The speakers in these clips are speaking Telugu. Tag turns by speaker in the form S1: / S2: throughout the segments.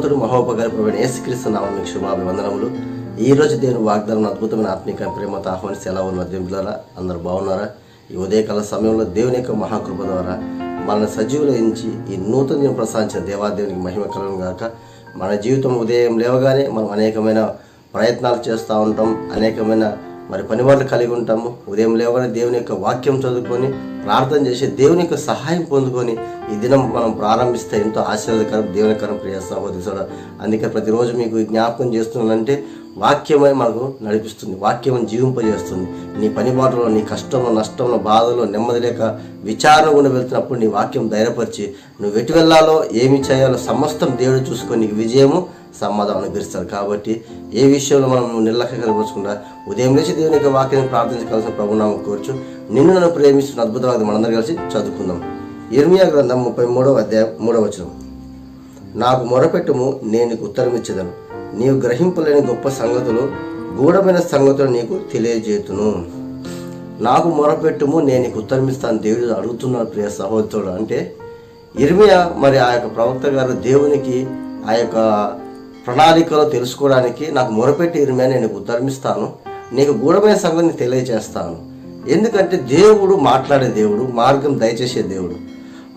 S1: మహోన్నతుడు మహోపకారి యేసుక్రీస్తు నామం మీకు శుభాభివందనములు. ఈ రోజు దేవుని వాగ్దానం అద్భుతమైన ఆత్మీక ప్రేమతో ఆహ్వానిస్తే ఎలా ఉన్న దేవులారా అందరు బాగున్నారా? ఈ ఉదయకాల సమయంలో దేవుని యొక్క మహాకృప ద్వారా మన సజీవులయించి ఈ నూతన దినం ప్రసాదించిన దేవాదేవునికి మహిమ కలను గాక. మన జీవితం ఉదయం లేవగానే మనం అనేకమైన ప్రయత్నాలు చేస్తూ ఉంటాం అనేకమైన మరి పనివాళ్ళు కలిగి ఉంటాము. ఉదయం లేవగానే దేవుని యొక్క వాక్యం చదువుకొని ప్రార్థన చేసి దేవుని యొక్క సహాయం పొందుకొని ఈ దినం మనం ప్రారంభిస్తే ఎంతో ఆశీర్వాదకరం దేవునికరం ప్రియ సహోదరు అందుకే ప్రతిరోజు మీకు జ్ఞాపకం చేస్తున్నానంటే వాక్యమే మనకు నడిపిస్తుంది వాక్యం జీవింపజేస్తుంది. నీ పని బాటలో నీ కష్టంలో నష్టంలో బాధలో నెమ్మది లేక విచారణ గుండా వెళ్తున్నప్పుడు నీ వాక్యం ధైర్యపరిచి నువ్వు ఎటు వెళ్ళాలో ఏమి చేయాలో సమస్తం దేవుడు చూసుకొని నీకు విజయము సమాధానం అనుగ్రహిస్తాడు కాబట్టి ఏ విషయంలో మనం నిర్లక్ష్య కలపరచకుండా ఉదయం లేచి దేవుని యొక్క వాక్యాన్ని ప్రార్థించవలసిన ప్రభునామం కోరుచు నిన్ను నన్ను ప్రేమిస్తున్న అద్భుతవాది మనందరం కలిసి చదువుకుందాం. ఇర్మియా గ్రంథం ముప్పై మూడవ అధ్యాయం మూడవ వచనం. నాకు మొరపెట్టుము నేను నీకు ఉత్తరం ఇచ్చేదను. నీవు గ్రహింపలేని గొప్ప సంగతులు గూఢమైన సంగతులు నీకు తెలియజేతును నాకు మొరపెట్టుము నేను నీకు ఉత్తరం ఇస్తాను దేవుడు అడుగుతున్నాడు ప్రియ సహోదరుడు. అంటే ఇర్మియా మరి ఆ యొక్క ప్రవక్త గారు దేవునికి ఆ యొక్క ప్రణాళికలో తెలుసుకోవడానికి నాకు మొరపెట్టి ఇరిమే నేను నీకు నీకు గూఢమైన సంగతిని తెలియజేస్తాను. ఎందుకంటే దేవుడు మాట్లాడే దేవుడు మార్గం దయచేసే దేవుడు.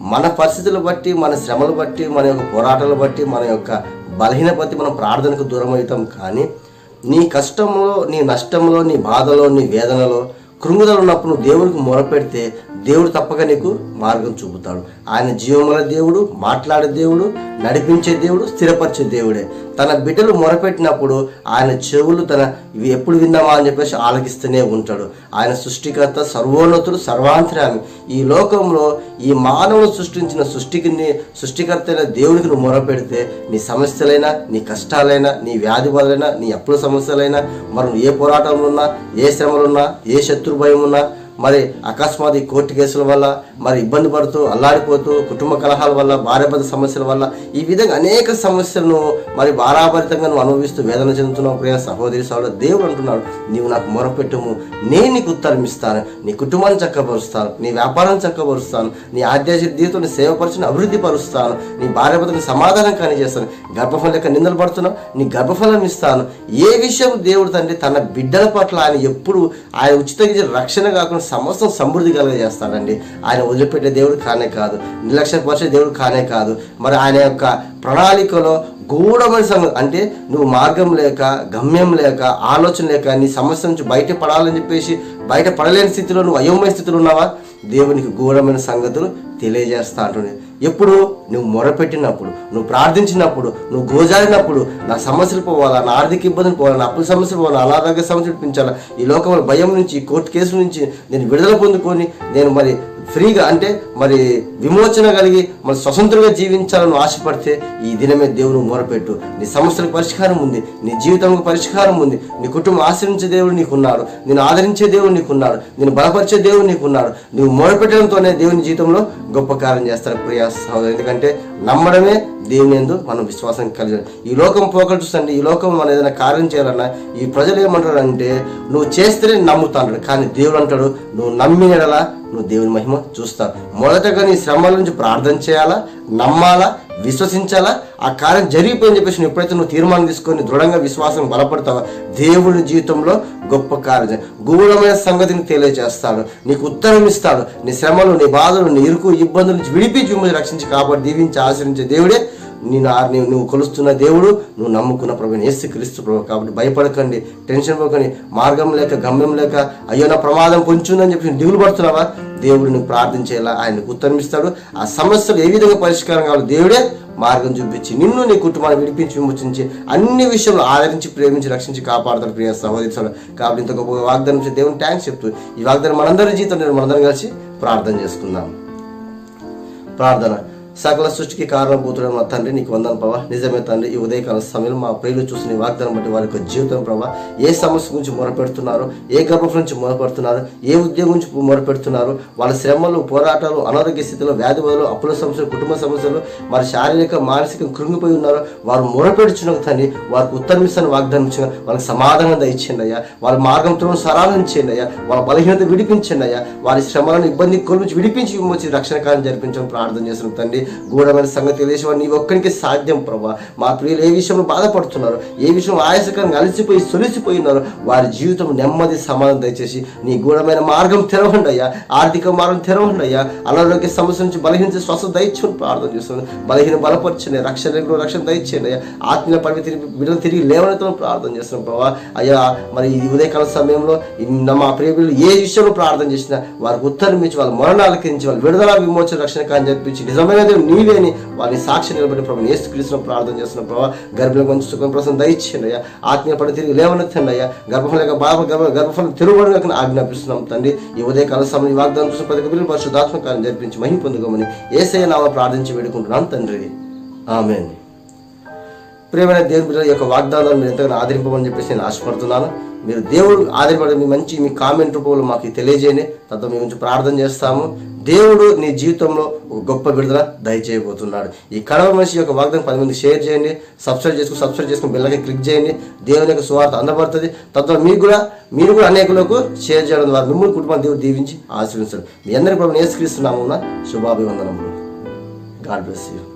S1: మన పరిస్థితులు బట్టి మన శ్రమలు బట్టి మన యొక్క పోరాటాలు బట్టి మన యొక్క బలహీన బట్టి మనం ప్రార్థనకు దూరం అవుతాం కానీ నీ కష్టంలో నీ నష్టంలో నీ బాధలో నీ వేదనలో కృంగుదలు ఉన్నప్పుడు నువ్వు దేవుడికి మొరపెడితే దేవుడు తప్పక నీకు మార్గం చూపుతాడు. ఆయన జీవముల దేవుడు మాట్లాడే దేవుడు నడిపించే దేవుడు స్థిరపరిచే దేవుడే. తన బిడ్డలు మొరపెట్టినప్పుడు ఆయన చెవులు తన ఇవి ఎప్పుడు విందామా అని చెప్పేసి ఆలకిస్తూనే ఉంటాడు. ఆయన సృష్టికర్త సర్వోన్నతుడు సర్వాంతరామి. ఈ లోకంలో ఈ మానవుడు సృష్టించిన సృష్టికి సృష్టికర్త అయిన దేవుడికి నువ్వు మొరపెడితే నీ సమస్యలైనా నీ కష్టాలైనా నీ వ్యాధి వలైనా నీ అప్పుల సమస్యలైనా మరి ఏ పోరాటంలో ఉన్నా ఏ శ్రమలున్నా ఏ శత్రు భయం ఉన్నా మరి అకస్మాత్ ఈ కోర్టు కేసుల వల్ల మరి ఇబ్బంది పడుతూ అల్లాడిపోతూ కుటుంబ కలహాల వల్ల భార్యాభర్త సమస్యల వల్ల ఈ విధంగా అనేక సమస్యలను మరి భారాభరితంగా నువ్వు అనుభవిస్తూ వేదన చెందుతున్నావు ప్రియ సహోదరి సహోదరు దేవుడు అంటున్నాడు. నీవు నాకు మొరపెట్టుము. నేను నీకు ఉత్తరం ఇస్తాను. నీ కుటుంబాన్ని చక్కపరుస్తాను నీ వ్యాపారాన్ని చక్కపరుస్తాను నీ ఆధ్యాత్మిక జీవితాన్ని సేవపరచుని అభివృద్ధి పరుస్తాను. నీ భార్యాభర్తని సమాధానం కానీ చేస్తాను గర్భఫలం లెక్క నిందలు పడుతున్నావు. నీ గర్భఫలం ఇస్తాను. ఏ విషయం దేవుడు తండ్రి తన బిడ్డల పట్ల ఆయన ఎప్పుడు ఆయన ఉచితంగా రక్షణ కాకుండా సమస్తం సమృద్ధి కలగజేస్తాడండి ఆయన వదిలిపెట్టే దేవుడు కానే కాదు. నిర్లక్ష్యపరిచే దేవుడు కానే కాదు. మరి ఆయన యొక్క ప్రణాళికలో గూఢమైన సంగతి అంటే నువ్వు మార్గం లేక గమ్యం లేక ఆలోచన లేక నీ సమస్య నుంచి బయటపడాలని చెప్పేసి బయటపడలేని స్థితిలో నువ్వు అయోమయ స్థితిలో ఉన్నావా? దేవునికి గూఢమైన సంగతులు తెలియజేస్తా అంటున్నాయి ఎప్పుడు నువ్వు మొరపెట్టినప్పుడు నువ్వు ప్రార్థించినప్పుడు నువ్వు గోజారినప్పుడు నా సమస్యలు పోవాలా నా ఆర్థిక ఇబ్బందులు పోవాలా నా అప్పుల సమస్యలు పోవాలా అనారోగ్య సమస్యలు పెంచాలా ఈ లోకంలో భయం నుంచి కోర్టు కేసుల నుంచి నేను విడుదల పొందుకొని నేను మరి ఫ్రీగా అంటే మరి విమోచన కలిగి మరి స్వతంత్రంగా జీవించాలని ఆశపడితే ఈ దినమే దేవుని మొరపెట్టు. నీ సమస్యలకు పరిష్కారం ఉంది నీ జీవితంలో పరిష్కారం ఉంది. నీ కుటుంబం ఆశ్రయించే దేవుడు నీకున్నాడు నేను ఆదరించే దేవుడు నీకున్నాడు నేను బలపరిచే దేవుడు నీకున్నాడు. నువ్వు మొరపెట్టడంతోనే దేవుని జీవితంలో గొప్ప కార్యం చేస్తారు ప్రియ సహోదరు. ఎందుకంటే నమ్మడమే దేవుని ఎందు మనం విశ్వాసం కలిగి ఈ లోకం పోకలు చూసండి ఈ లోకం మనం ఏదైనా కార్యం చేయాలన్నా ఈ ప్రజలు ఏమంటారు అంటే నువ్వు చేస్తేనే నమ్ముతాడు కానీ దేవుడు అంటాడు నువ్వు నమ్మినడలా నువ్వు దేవుని మహిమ చూస్తావు మొదటగా నీ శ్రమల నుంచి ప్రార్థన చేయాలా? నమ్మాలా? విశ్వసించాలా? ఆ కార్యం జరిగిపోయింది చెప్పేసి నువ్వు ఎప్పుడైతే నువ్వు తీర్మానం తీసుకొని దృఢంగా విశ్వాసం బలపడతావో దేవుడి జీవితంలో గొప్ప కార్యం గూఢమైన సంగతిని తెలియజేస్తాడు నీకు ఉత్తరం ఇస్తాడు. నీ శ్రమలు నీ బాధలు నీ ఇరుకు ఇబ్బందుల నుంచి విడిపించి మిమ్మల్ని రక్షించి కాబట్టి దీవించి ఆశ్రయించే దేవుడే నేను ఆ- నీవు నువ్వు కొలుస్తున్న దేవుడు నువ్వు నమ్ముకున్న ప్రభు ఏసు క్రీస్తు ప్రభు. కాబట్టి భయపడకండి టెన్షన్ పోకండి మార్గం లేక గమ్యం లేక అయ్యో నా ప్రమాదం పొంచుందని చెప్పి దిగులు పడుతున్నావా? దేవుడిని ప్రార్థించేలా ఆయనకు ఉత్తరమిస్తాడు ఆ సమస్యలు ఏ విధంగా పరిష్కారం కావాలి దేవుడే మార్గం చూపించి నిన్ను నీ కుటుంబాన్ని విడిపించి విమోచించి అన్ని విషయంలో ఆదరించి ప్రేమించి రక్షించి కాపాడతాడు ప్రియ సహోదరుడు. కాబట్టి ఇంత గొప్ప వాగ్దానం ఇచ్చే దేవుని థ్యాంక్స్ చెప్తూ ఈ వాగ్దానం మనందరి నేను మనందరం కలిసి ప్రార్థన చేసుకుందాం. ప్రార్థన. సకల సృష్టికి కారణభూతుడైన మా తండ్రి నీకు వందన ప్రభా. నిజమే తండ్రి ఈ ఉదయకాల సమయంలో మా ప్రియులు చూసిన వాగ్దానం బట్టి వారి యొక్క జీవితం ప్రభా ఏ సమస్య గురించి మొరపెడుతున్నారు ఏ గర్భం నుంచి మొరపెడుతున్నారు ఏ ఉద్యోగం గురించి మొరపెడుతున్నారు వాళ్ళ శ్రమలు పోరాటాలు అనారోగ్య స్థితిలో వ్యాధి బదులు అప్పుల సమస్యలు కుటుంబ సమస్యలు వారి శారీరక మానసిక కృంగిపోయి ఉన్నారు. వారు మొరపెడుచున్న తండ్రి వారికి ఉత్తర్మిస్తాను వాగ్దానం ఇచ్చిన వాళ్ళకి సమాధానం దయచేయండి అయ్యా. వాళ్ళ మార్గంతో సరాలించండి అయ్యా. వాళ్ళ బలహీనత విడిపించండి అయ్యా. వారి శ్రమలను ఇబ్బంది కొలిపించి విడిపించి విమోచి రక్షణ కార్యం జరిపించడం ప్రార్థన చేస్తున్నాం తండ్రి. గూఢమైన సంగతి తెలియజేసేవాడు. నీ ఒక్కడికి సాధ్యం ప్రభా మా ప్రియులు ఏ విషయంలో బాధపడుతున్నారు? ఏ విషయం ఆయాసకరంగా అలసిపోయి సొలిసిపోయినారు వారి జీవితం నెమ్మది సమాధానం దయచేసి నీ గూఢమైన మార్గం తెరవండి అయ్యా. ఆర్థిక మార్గం తెరవండి అయ్యా. అనారోగ్య సమస్య నుంచి బలహీన స్వస్థ దయచుని ప్రార్థన చేస్తున్నాను. బలహీన బలపరచండి రక్షణ రక్షణ దయచేయండి అయ్యా. ఆత్మీయ పరిమితి తిరిగి విడుదల తిరిగి లేవనెత్తున ప్రార్థన చేస్తున్నాం ప్రభా అయ్యా మరి ఈ ఉదయకాల సమయంలో మా ప్రియ ఏ విషయంలో ప్రార్థన చేసినా వారికి ఉత్తరం ఇచ్చి వాళ్ళ మరణాలకించి వాళ్ళ విడుదల విమోచన రక్షణ కానీ చెప్పించి నిజమైన నీవే అని వారిని సాక్షి నిలబడి ప్రభు ఏసుక్రీస్తున్న ప్రార్థన చేస్తున్న ప్రభావ గర్భం కొంచెం సుఖం ప్రసం దయచేయండి అయ్యా. ఆత్మీయ పడి తిరిగి లేవనెత్తండి అయ్యా. గర్భఫలం లేక బాధ గర్భ గర్భఫలం తిరుగుబడిన ఆజ్ఞాపిస్తున్నాం తండ్రి. ఈ ఉదయకాల సమయం వాగ్దానం చూసిన ప్రతి బిడ్డలు పరిశుద్ధాత్మ కార్యం జరిపించి మహిమ పొందుకోమని ఏసయ్య నామ ప్రార్థించి వేడుకుంటున్నాను తండ్రి. ఆమెన్. ప్రియమైన దేవుని బిడ్డల యొక్క వాగ్దానాలను ఎంతగానో ఆదరింపమని చెప్పేసి నేను ఆశపడుతున్నాను. మీరు దేవుడు ఆధారపడి మీ మంచి మీ కామెంట్ రూపంలో మాకు తెలియజేయండి. తద్వారా మీ గురించి ప్రార్థన చేస్తాము. దేవుడు నీ జీవితంలో ఒక గొప్ప విడుదల దయచేయబోతున్నాడు. ఈ కడవ మనిషి యొక్క వాగ్దానం పది మంది షేర్ చేయండి. సబ్స్క్రైబ్ చేసుకుని సబ్స్క్రైబ్ చేసుకుని బిల్లకి క్లిక్ చేయండి. దేవుని యొక్క సువార్త అందబడుతుంది. తద్వారా మీకు కూడా మీరు కూడా అనేకులకు షేర్ చేయడం ద్వారా మిమ్మల్ని కుటుంబాన్ని దేవుడు దీవించి ఆశీర్వించాడు మీ అందరి ప్రభుత్వం నేసుక్రీస్తున్నాము శుభాభివందనములు. God bless you